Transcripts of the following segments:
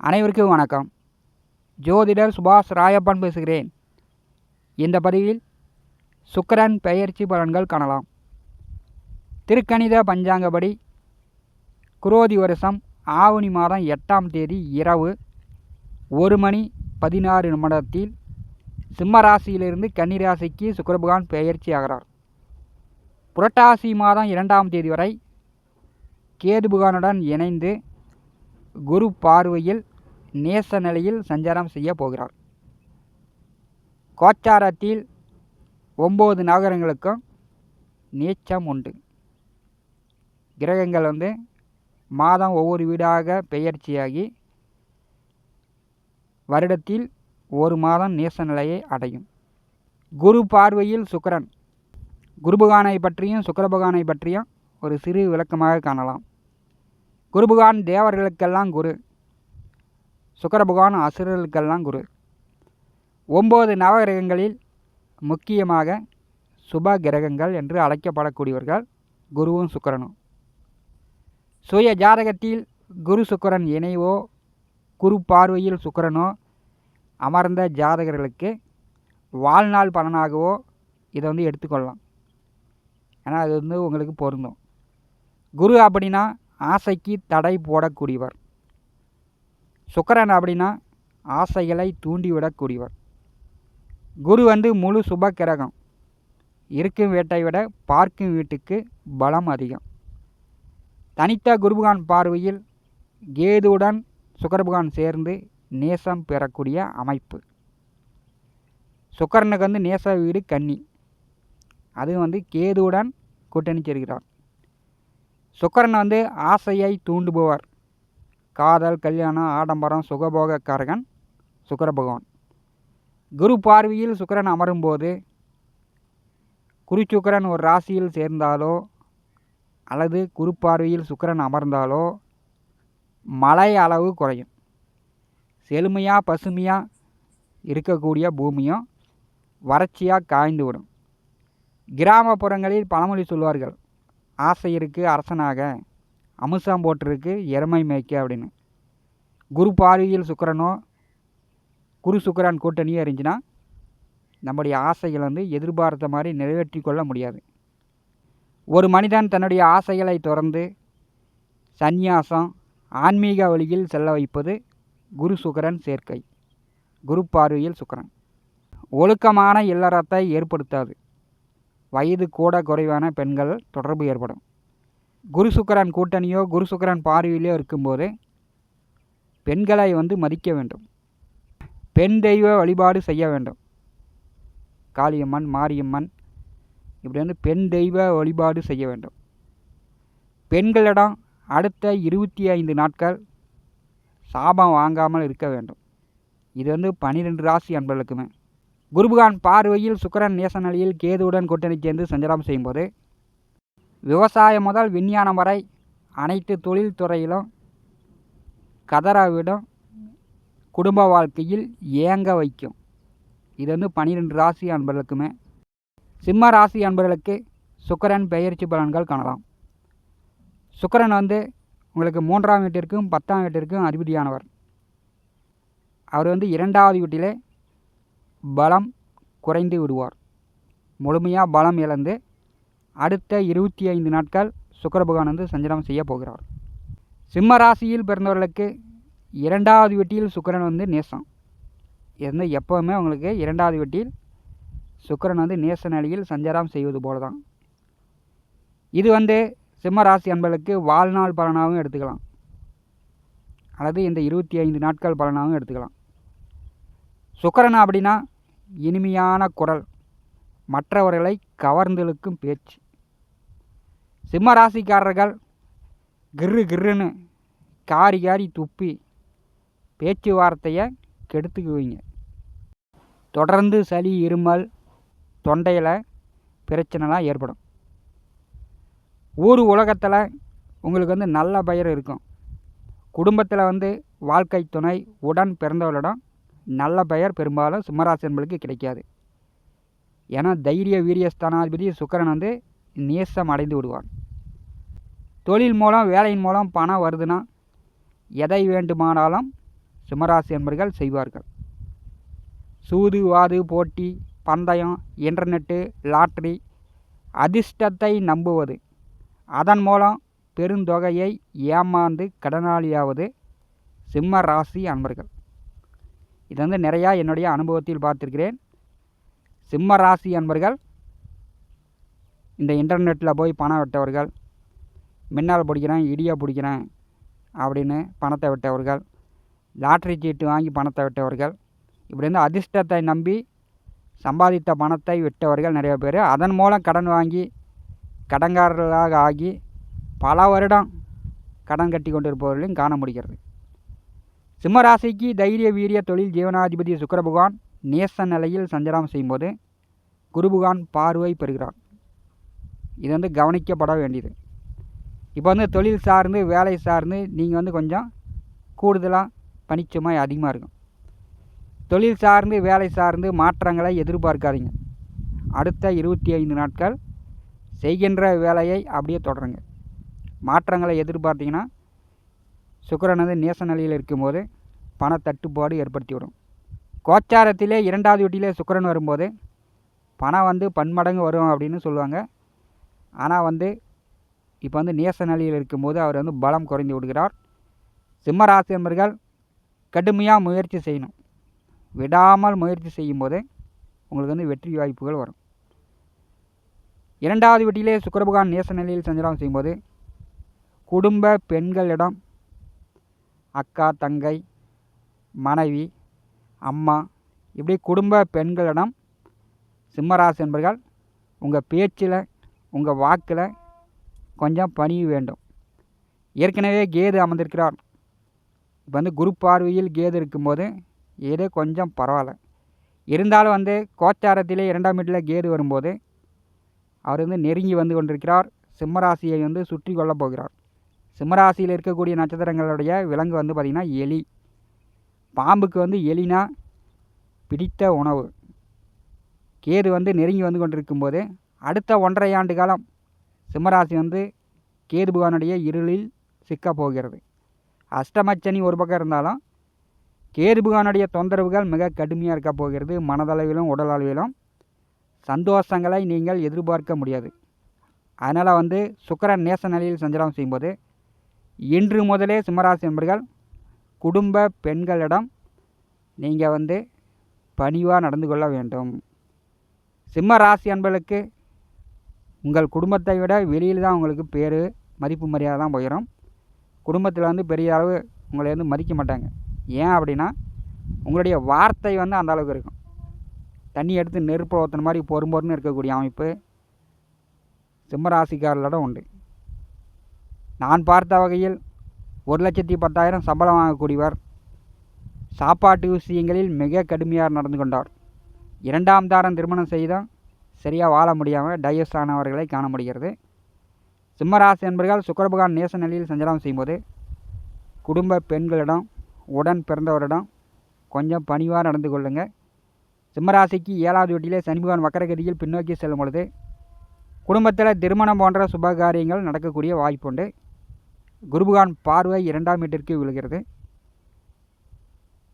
அனைவருக்கும் வணக்கம். ஜோதிடர் சுபாஷ் ராயப்பன் பேசுகிறேன். இந்த பதிவில் சுக்கரன் பெயர்ச்சி பலன்கள் காணலாம். திருக்கணித பஞ்சாங்கப்படி குரோதி வருஷம் ஆவணி மாதம் எட்டாம் தேதி இரவு ஒரு மணி பதினாறு நிமிடத்தில் சிம்ம ராசியிலிருந்து கன்னிராசிக்கு சுக்கரபகவான் பெயர்ச்சி ஆகிறார். புரட்டாசி மாதம் இரண்டாம் தேதி வரை கேது பகவானுடன் இணைந்து குரு பார்வையில் நேச நிலையில் சஞ்சாரம் செய்ய போகிறார் கோச்சாரத்தில் ஒம்பது நாகரங்களுக்கும் நீச்சம் உண்டு. கிரகங்கள் வந்து மாதம் ஒவ்வொரு வீடாக பெயர்ச்சியாகி வருடத்தில் ஒரு மாதம் நேச நிலையை அடையும். குரு பார்வையில் சுக்கரன். குருபகானை பற்றியும் சுக்கரபகானை பற்றியும் ஒரு சிறு விளக்கமாக காணலாம். குருபகான் தேவர்களுக்கெல்லாம் குரு. சுக்கர பகவான் அசுரர்களுக்கெல்லாம் குரு. ஒம்பது நவகிரகங்களில் முக்கியமாக சுப கிரகங்கள் என்று அழைக்கப்படக்கூடியவர்கள் குருவும் சுக்கரனும். சுய ஜாதகத்தில் குரு சுக்கரன் இணைவோ குரு பார்வையில் சுக்கரனோ அமர்ந்த ஜாதகர்களுக்கு வாழ்நாள் பலனாகவோ இதை வந்து எடுத்துக்கொள்ளலாம். ஏன்னா அது வந்து உங்களுக்கு பொருந்தும். குரு அப்படின்னா ஆசைக்கு தடை போடக்கூடியவர். சுக்கரன் அப்படின்னா ஆசைகளை தூண்டிவிடக்கூடியவர். குரு வந்து முழு சுப கிரகம் இருக்கும் வீட்டை விட பார்க்கும் வீட்டுக்கு பலம் அதிகம். தனித்த குருபகான் பார்வையில் கேதுவுடன் சுக்கரபகான் சேர்ந்து நேசம் பெறக்கூடிய அமைப்பு. சுக்கரனுக்கு வந்து நேச வீடு கன்னி. அது வந்து கேதுவுடன் கூட்டணி சேர்கிறார் சுக்கரன் வந்து ஆசையை தூண்டுபவர். காதல் கல்யாணம் ஆடம்பரம் சுகபோகக்காரகன் சுக்கர பகவான் குரு பார்வையில் சுக்கரன் அமரும்போது குருச்சுக்கரன் ஒரு ராசியில் சேர்ந்தாலோ அல்லது குரு பார்வையில் சுக்கரன் அமர்ந்தாலோ மழை அளவு குறையும். செழுமையாக பசுமையாக இருக்கக்கூடிய பூமியும் வறட்சியாக காய்ந்து விடும் கிராமப்புறங்களில் பழமொழி சொல்வார்கள் ஆசை இருக்குது அரசனாக அமுசம் போட்டிருக்கு எருமை மேய்க்க அப்படின்னு. குரு பார்வையில் சுக்கரனோ குரு சுக்கரான் கூட்டணியோ இருந்துச்சுன்னா நம்முடைய ஆசைகள் வந்து எதிர்பார்த்த மாதிரி நிறைவேற்றி கொள்ள முடியாது. ஒரு மனிதன் தன்னுடைய ஆசைகளை தொடர்ந்து சந்நியாசம் ஆன்மீக வழியில் செல்ல வைப்பது குரு சுக்கரன் சேர்க்கை. குரு பார்வையில் சுக்கரன். ஒழுக்கமான இல்லறத்தை ஏற்படுத்தாது. வயது கூட குறைவான பெண்கள் தொடர்பு ஏற்படும். குரு சுக்கரன் கூட்டணியோ குரு சுக்கரன் பார்வையிலோ இருக்கும்போது பெண்களை வந்து மதிக்க வேண்டும். பெண் தெய்வ வழிபாடு செய்ய வேண்டும். காளியம்மன் மாரியம்மன் இப்படி வந்து பெண் தெய்வ வழிபாடு செய்ய வேண்டும். பெண்களிடம் அடுத்த இருபத்தி ஐந்து நாட்கள் சாபம் வாங்காமல் இருக்க வேண்டும். இது வந்து பன்னிரெண்டு ராசி அன்பர்களுக்குமே. குருபகான் பார்வையில் சுக்கரன் நேச நிலையில் கேதுவுடன் கூட்டணி சேர்ந்து சஞ்சாரம் செய்யும்போது விவசாயம் முதல் விஞ்ஞானம் வரை அனைத்து தொழில்துறையிலும் கதராவிடம் குடும்ப வாழ்க்கையில் ஏங்க வைக்கும். இது வந்து பன்னிரெண்டு ராசி அன்பர்களுக்குமே. சிம்ம ராசி அன்பர்களுக்கு சுக்கரன் பெயர்ச்சி பலன்கள் காணலாம். சுக்கரன் வந்து உங்களுக்கு மூன்றாம் வீட்டிற்கும் பத்தாம் வீட்டிற்கும் அதிபதியானவர். அவர் வந்து இரண்டாவது வீட்டிலே பலம் குறைந்து விடுவார். முழுமையாக பலம் இழந்து அடுத்த இருபத்தி ஐந்து நாட்கள் சுக்கர பகவான் வந்து சஞ்சலம் செய்ய போகிறார். சிம்ம ராசியில் பிறந்தவர்களுக்கு இரண்டாவது வெட்டியில் சுக்கரன் வந்து நேசம். இருந்து எப்போவுமே உங்களுக்கு இரண்டாவது வெட்டியில் சுக்கரன் வந்து நேச நிலையில் சஞ்சாரம் செய்வது போல தான் இது வந்து சிம்ம ராசி அன்பர்களுக்கு வாழ்நாள் பலனாகவும் எடுத்துக்கலாம். அல்லது இந்த இருபத்தி ஐந்து நாட்கள் பலனாகவும் எடுத்துக்கலாம். சுக்கரன் அப்படின்னா இனிமையான குரல். மற்றவர்களை கவர்ந்தெழுக்கும் பேச்சு. சிம்ம ராசிக்காரர்கள் கிர்ரு கிர்ருன்னு காரி காரி துப்பி பேச்சுவார்த்தையை கெடுத்துக்குவீங்க. தொடர்ந்து சளி இருமல் தொண்டையில் பிரச்சனைலாம் ஏற்படும். ஊர் உலகத்தில் உங்களுக்கு வந்து நல்ல பெயர் இருக்கும். குடும்பத்தில் வந்து வாழ்க்கை துணை உடன் பிறந்தவர்களிடம் நல்ல பெயர் பெரும்பாலும் சிம்மராசி என்பளுக்கு கிடைக்காது. ஏன்னா தைரிய வீரியஸ்தானாதிபதி சுக்கரன் வந்து நேசம் அடைந்து விடுவார். தொழில் மூலம் வேலையின் மூலம் பணம் வருதுன்னா எதை வேண்டுமானாலும் சிம்மராசி என்பர்கள் செய்வார்கள். சூது வாது போட்டி பந்தயம் இன்டர்நெட்டு லாட்ரி அதிர்ஷ்டத்தை நம்புவது. அதன் மூலம் பெருந்தொகையை ஏமாந்து கடனாளியாவது சிம்ம ராசி அன்பர்கள். இது வந்து நிறையா என்னுடைய அனுபவத்தில் பார்த்துருக்கிறேன். சிம்ம ராசி அன்பர்கள் இந்த இன்டர்நெட்டில் போய் பணம் விட்டவர்கள் மின்னல் பிடிக்கிறேன் இடியை பிடிக்கிறேன் அப்படின்னு பணத்தை விட்டவர்கள் லாட்ரி சீட்டு வாங்கி பணத்தை விட்டவர்கள் இப்படி வந்து அதிர்ஷ்டத்தை நம்பி சம்பாதித்த பணத்தை விட்டவர்கள் நிறைய பேர். அதன் மூலம் கடன் வாங்கி கடன்காரர்களாக ஆகி பல வருடம் கடன் கட்டி கொண்டிருப்பவர்களையும் காண முடிகிறது. சிம்மராசிக்கு தைரிய வீரிய தொழில் ஜீவனாதிபதி சுக்கர பகவான் நேச நிலையில் சஞ்சாரம் செய்யும்போது குரு பகவான் பார்வை பெறுகிறார். இது வந்து கவனிக்கப்பட வேண்டியது. இப்போ வந்து தொழில் சார்ந்து வேலை சார்ந்து நீங்கள் வந்து கொஞ்சம் கூடுதலாக பணிச்சுமை அதிகமாக இருக்கும். தொழில் சார்ந்து வேலை சார்ந்து மாற்றங்களை எதிர்பார்க்காதீங்க. அடுத்த இருபத்தி ஐந்து நாட்கள் செய்கின்ற வேலையை அப்படியே தொடருங்க. மாற்றங்களை எதிர்பார்த்தீங்கன்னா சுக்கரன் வந்து நேச நிலையில் இருக்கும்போது பண தட்டுப்பாடு ஏற்படுத்திவிடும். கோச்சாரத்திலே இரண்டாவது வீட்டிலே சுக்கரன் வரும்போது பணம் வந்து பன்மடங்கு வரும் அப்படின்னு சொல்லுவாங்க. ஆனால் வந்து இப்போ வந்து நேச நிலையில் இருக்கும்போது அவர் வந்து பலம் குறைந்து விடுகிறார். சிம்மராசி என்பர்கள் கடுமையாக முயற்சி செய்யணும். விடாமல் முயற்சி செய்யும்போது உங்களுக்கு வந்து வெற்றி வாய்ப்புகள் வரும். இரண்டாவது வீட்டிலே சுக்கரபகான் நேச நிலையில் சஞ்சாரம் செய்யும்போது குடும்ப பெண்களிடம் அக்கா தங்கை மனைவி அம்மா இப்படி குடும்ப பெண்களிடம் சிம்மராசி என்பர்கள் உங்கள் பேச்சில் உங்கள் வாக்கில் கொஞ்சம் பணிய வேண்டும். ஏற்கனவே கேது அமர்ந்திருக்கிறார். இப்போ வந்து குரு பார்வையில் கேது இருக்கும்போது ஏதோ கொஞ்சம் பரவாயில்ல. இருந்தாலும் வந்து கோச்சாரத்திலே இரண்டாம் வீட்டில் கேது வரும்போது அவர் வந்து நெருங்கி வந்து கொண்டிருக்கிறார். சிம்மராசியை வந்து சுற்றி கொள்ளப் போகிறார். சிம்மராசியில் இருக்கக்கூடிய நட்சத்திரங்களுடைய விலங்கு வந்து பார்த்திங்கன்னா எலி. பாம்புக்கு வந்து எலினா பிடித்த உணவு. கேது வந்து நெருங்கி வந்து கொண்டிருக்கும்போது அடுத்த ஒன்றரை ஆண்டு காலம் சிம்மராசி வந்து கேது பகவானுடைய இருளில் சிக்க போகிறது. அஷ்டமச்சனி ஒரு பக்கம் இருந்தாலும் கேது பகவானுடைய தொந்தரவுகள் மிக கடுமையாக இருக்க போகிறது. மனதளவிலும் உடல் அளவிலும் சந்தோஷங்களை நீங்கள் எதிர்பார்க்க முடியாது. அதனால் வந்து சுக்கரன் நேச நிலையில் சஞ்சாரம் செய்யும்போது இன்று முதலே சிம்மராசி நண்பர்கள் குடும்ப பெண்களிடம் நீங்கள் வந்து பணிவாக நடந்து கொள்ள வேண்டும். சிம்ம ராசி அன்பர்களுக்கு உங்கள் குடும்பத்தை விட வெளியில் தான் உங்களுக்கு பேர் மதிப்பு மரியாதை தான் போயிடும் குடும்பத்தில் வந்து பெரிய அளவு உங்களை வந்து மதிக்க மாட்டாங்க. ஏன் அப்படின்னா உங்களுடைய வார்த்தை வந்து அந்த அளவுக்கு இருக்கும். தண்ணி எடுத்து நெருப்பு ஊற்றுன மாதிரி பொறும்பொருன்னு இருக்கக்கூடிய அமைப்பு சிம்மராசிக்காரர்களிடம் உண்டு. நான் பார்த்த வகையில் ஒரு லட்சத்தி பத்தாயிரம் சம்பளம் வாங்கக்கூடியவர் சாப்பாட்டு விஷயங்களில் மிக கடுமையாக நடந்து கொண்டார். இரண்டாம் தாரம் திருமணம் செய்தால் சரியாக வாழ முடியாமல் டைவர்ஸ் ஆனவர்களை காண முடிகிறது. சிம்மராசி என்பர்கள் சுக்கரபகான் நேச நிலையில் சஞ்சாரம் செய்யும்போது குடும்ப பெண்களிடம் உடன் பிறந்தவரிடம் கொஞ்சம் பணிவாக நடந்து கொள்ளுங்கள் சிம்மராசிக்கு ஏழாவது வீட்டிலே சனிபகவான் வக்கரகதியில் பின்னோக்கி செல்லும் பொழுது குடும்பத்தில் திருமணம் போன்ற சுப காரியங்கள் நடக்கக்கூடிய வாய்ப்புண்டு. குருபகான் பார்வை இரண்டாம் வீட்டிற்கு விழுகிறது.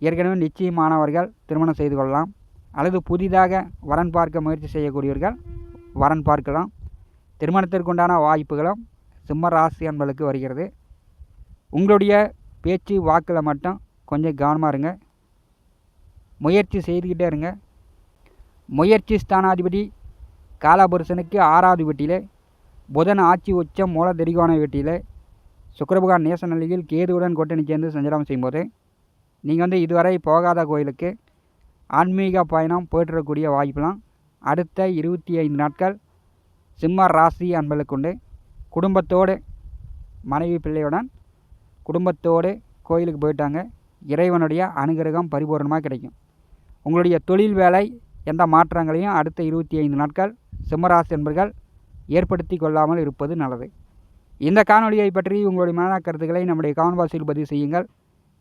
ஏற்கனவே நிச்சயமானவர்கள் திருமணம் செய்து கொள்ளலாம். அல்லது புதிதாக வரன் பார்க்க முயற்சி செய்யக்கூடியவர்கள் வரன் பார்க்கலாம். திருமணத்திற்குண்டான வாய்ப்புகளும் சிம்ம ராசி என்பளுக்கு வருகிறது. உங்களுடைய பேச்சு வாக்கில் மட்டும் கொஞ்சம் கவனமாக இருங்க. முயற்சி செய்துக்கிட்டே இருங்க. முயற்சி ஸ்தானாதிபதி காலபுருஷனுக்கு ஆறாவது வீட்டிலே புதன் ஆட்சி உச்சம் மூல திரிகோண வீட்டிலே சுக்கரபகான் நேச நிலையில் கேதுவுடன் கூட்டணி சேர்ந்து சஞ்சாரம் செய்யும்போது நீங்கள் வந்து இதுவரை போகாத கோயிலுக்கு ஆன்மீக பயணம் போயிட்டுருக்கக்கூடிய வாய்ப்புலாம் அடுத்த இருபத்தி ஐந்து நாட்கள் சிம்ம ராசி அன்பர்களுக்கு உண்டு குடும்பத்தோடு மனைவி பிள்ளையுடன் குடும்பத்தோடு கோயிலுக்கு போயிட்டாங்க. இறைவனுடைய அனுகிரகம் பரிபூர்ணமாக கிடைக்கும். உங்களுடைய தொழில் வேலை எந்த மாற்றங்களையும் அடுத்த இருபத்தி ஐந்து நாட்கள் சிம்மராசி என்பர்கள் ஏற்படுத்தி கொள்ளாமல் இருப்பது நல்லது. இந்த காணொலியை பற்றி உங்களுடைய மன கருத்துக்களை நம்முடைய கமெண்ட் பதிவு செய்யுங்கள்.